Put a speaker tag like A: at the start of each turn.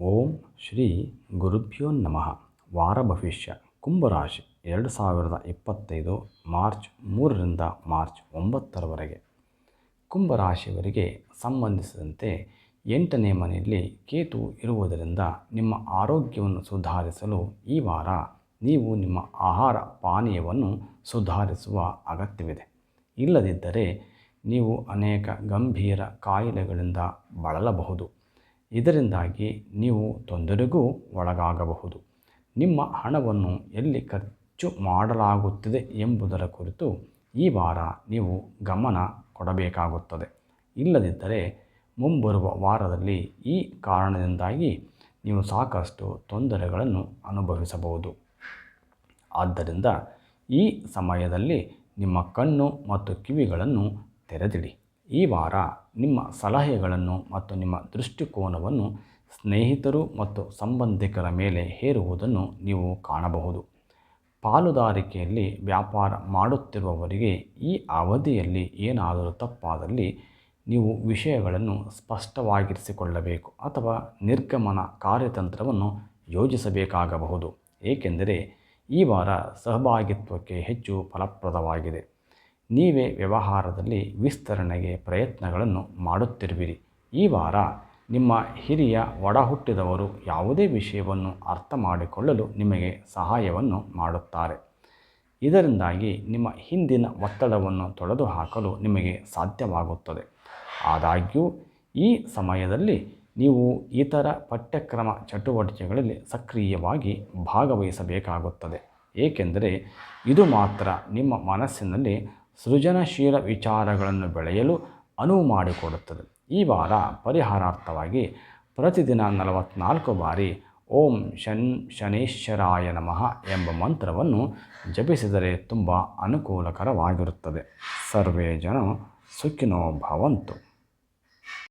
A: ಓಂ ಶ್ರೀ ಗುರುಭ್ಯೋ ನಮಃ. ವಾರ ಭವಿಷ್ಯ. ಕುಂಭರಾಶಿ ಎರಡು ಸಾವಿರದ ಇಪ್ಪತ್ತೈದು ಮಾರ್ಚ್ ಮೂರರಿಂದ ಮಾರ್ಚ್ ಒಂಬತ್ತರವರೆಗೆ. ಕುಂಭರಾಶಿಯವರಿಗೆ ಸಂಬಂಧಿಸಿದಂತೆ ಎಂಟನೇ ಮನೆಯಲ್ಲಿ ಕೇತು ಇರುವುದರಿಂದ ನಿಮ್ಮ ಆರೋಗ್ಯವನ್ನು ಸುಧಾರಿಸಲು ಈ ವಾರ ನೀವು ನಿಮ್ಮ ಆಹಾರ ಪಾನೀಯವನ್ನು ಸುಧಾರಿಸುವ ಅಗತ್ಯವಿದೆ. ಇಲ್ಲದಿದ್ದರೆ ನೀವು ಅನೇಕ ಗಂಭೀರ ಕಾಯಿಲೆಗಳಿಂದ ಬಳಲಬಹುದು. ಇದರಿಂದಾಗಿ ನೀವು ತೊಂದರೆಗೂ ಒಳಗಾಗಬಹುದು. ನಿಮ್ಮ ಹಣವನ್ನು ಎಲ್ಲಿ ಖರ್ಚು ಮಾಡಲಾಗುತ್ತಿದೆ ಎಂಬುದರ ಕುರಿತು ಈ ವಾರ ನೀವು ಗಮನ ಕೊಡಬೇಕಾಗುತ್ತದೆ. ಇಲ್ಲದಿದ್ದರೆ ಮುಂಬರುವ ವಾರದಲ್ಲಿ ಈ ಕಾರಣದಿಂದಾಗಿ ನೀವು ಸಾಕಷ್ಟು ತೊಂದರೆಗಳನ್ನು ಅನುಭವಿಸಬಹುದು. ಆದ್ದರಿಂದ ಈ ಸಮಯದಲ್ಲಿ ನಿಮ್ಮ ಕಣ್ಣು ಮತ್ತು ಕಿವಿಗಳನ್ನು ತೆರೆದಿಡಿ. ಈ ವಾರ ನಿಮ್ಮ ಸಲಹೆಗಳನ್ನು ಮತ್ತು ನಿಮ್ಮ ದೃಷ್ಟಿಕೋನವನ್ನು ಸ್ನೇಹಿತರು ಮತ್ತು ಸಂಬಂಧಿಕರ ಮೇಲೆ ಹೇರುವುದನ್ನು ನೀವು ಕಾಣಬಹುದು. ಪಾಲುದಾರಿಕೆಯಲ್ಲಿ ವ್ಯಾಪಾರ ಮಾಡುತ್ತಿರುವವರಿಗೆ ಈ ಅವಧಿಯಲ್ಲಿ ಏನಾದರೂ ತಪ್ಪಾದಲ್ಲಿ ನೀವು ವಿಷಯಗಳನ್ನು ಸ್ಪಷ್ಟವಾಗಿರಿಸಿಕೊಳ್ಳಬೇಕು ಅಥವಾ ನಿರ್ಗಮನ ಕಾರ್ಯತಂತ್ರವನ್ನು ಯೋಜಿಸಬೇಕಾಗಬಹುದು. ಏಕೆಂದರೆ ಈ ವಾರ ಸಹಭಾಗಿತ್ವಕ್ಕೆ ಹೆಚ್ಚು ಫಲಪ್ರದವಾಗಿದೆ. ನೀವೇ ವ್ಯವಹಾರದಲ್ಲಿ ವಿಸ್ತರಣೆಗೆ ಪ್ರಯತ್ನಗಳನ್ನು ಮಾಡುತ್ತಿರುವಿರಿ. ಈ ವಾರ ನಿಮ್ಮ ಹಿರಿಯ ಒಡಹುಟ್ಟಿದವರು ಯಾವುದೇ ವಿಷಯವನ್ನು ಅರ್ಥ ಮಾಡಿಕೊಳ್ಳಲು ನಿಮಗೆ ಸಹಾಯವನ್ನು ಮಾಡುತ್ತಾರೆ. ಇದರಿಂದಾಗಿ ನಿಮ್ಮ ಹಿಂದಿನ ಒತ್ತಡವನ್ನು ತೊಡೆದುಹಾಕಲು ನಿಮಗೆ ಸಾಧ್ಯವಾಗುತ್ತದೆ. ಆದಾಗ್ಯೂ, ಈ ಸಮಯದಲ್ಲಿ ನೀವು ಇತರ ಪಠ್ಯಕ್ರಮ ಚಟುವಟಿಕೆಗಳಲ್ಲಿ ಸಕ್ರಿಯವಾಗಿ ಭಾಗವಹಿಸಬೇಕಾಗುತ್ತದೆ. ಏಕೆಂದರೆ, ಇದು ಮಾತ್ರ ನಿಮ್ಮ ಮನಸ್ಸಿನಲ್ಲಿ ಸೃಜನಶೀಲ ವಿಚಾರಗಳನ್ನು ಬೆಳೆಯಲು ಅನುವು ಮಾಡಿಕೊಡುತ್ತದೆ. ಈ ವಾರ ಪರಿಹಾರಾರ್ಥವಾಗಿ ಪ್ರತಿದಿನ ನಲವತ್ನಾಲ್ಕು ಬಾರಿ ಓಂ ಶನ್ ಶನೇಶ್ವರಾಯ ನಮಃ ಎಂಬ ಮಂತ್ರವನ್ನು ಜಪಿಸಿದರೆ ತುಂಬ ಅನುಕೂಲಕರವಾಗಿರುತ್ತದೆ. ಸರ್ವೇ ಜನ ಸುಖಿನೋ ಭವಂತು.